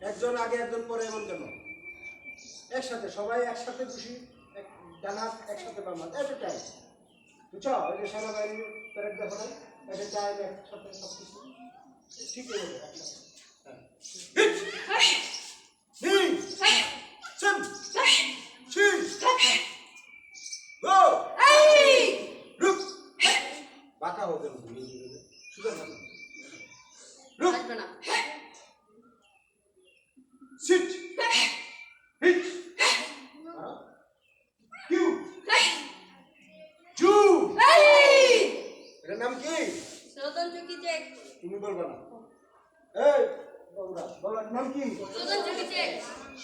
একজন আগে, একজন পরে, এমন কেন? একসাথে, সবাই একসাথে খুশি ডান একসাথে বাম হাত একটা টাইম। বুঝছ? ওই যে সেনাবাহিনীর প্যারেড দেখো না? একটা টাইম একসাথে সব কিছু ঠিক হয়ে যাবে একসাথে হ্যাঁ। হিট! নি! সেন! ছি! গো! রুক! বাঁকা হবে না তুমি, সুন্দর থাকো। রুক! আসবে না সিট হিট কিউ জু এটার নাম কি? সুদন চুকি তুমি বলবা না। এই বলরা বলার নাম কি? সুদন চুকি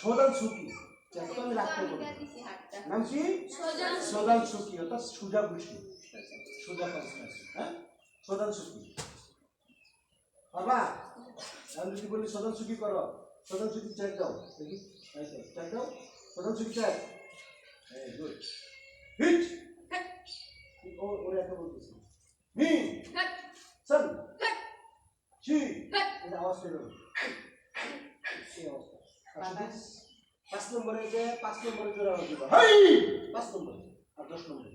সোদান সুকি চেকটা আমি রাখতে বলি নাম কি? সুজন সুকি অর্থাৎ সুজা হ্যাঁ? সোদান সুকি বাবা আমি যদি বলি সোদান সুকি করো। সোদান সুকি চেক দাও দেখি। চেক দাও। সোদান সুকি চেক এই গুড হিট ও ওরে একটা বলতেছি। মি সান চি এটা আওয়াজ পেল। এই অবস্থা। পাঁচ নম্বরে যে পাঁচ নম্বরে জোরে আওয়াজ দিবা। হাই! পাঁচ নম্বরে আর দশ নম্বরে।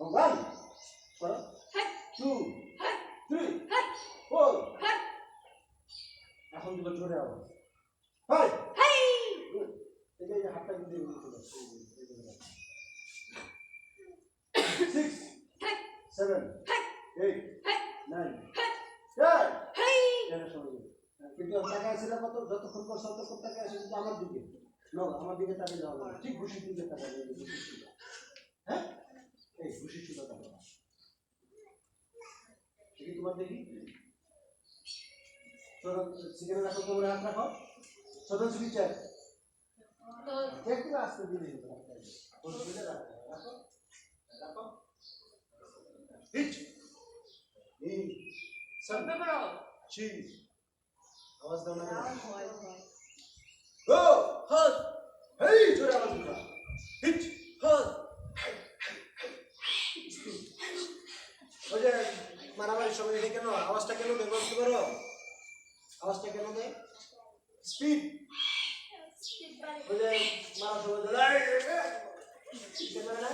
ওয়ান টু এখন দিবা জোরে আওয়াজ। হাই! এই যে হাতটা কিন্তু দিয়ে দিতে six seven eight nine ten সময় কিন্তু টাকা আসছিল কত যতক্ষণ করছ ততক্ষণ টাকা আসে কিন্তু আমার দিকে। নো আমার দিকে তাকে যাওয়া যাবে না। ঠিক ঘুষি দিকে টাকা দেবে ঘুষি হ্যাঁ? এই ঘুষি সুদা টাকা দেখি তোমার দেখি। তোমরা হাত রাখো আসতে দিলে রাখো রাখো হিট সান চিজ আওয়াজ দাও না গো হট হেই জোরে আওয়াজ দিবা হিট হট ওই মারামারির সময় এটা কেন আওয়াজটা কেন দেয় বলতে পারো? আওয়াজটা কেন দেয় স্পিড বুঝলে মারে না?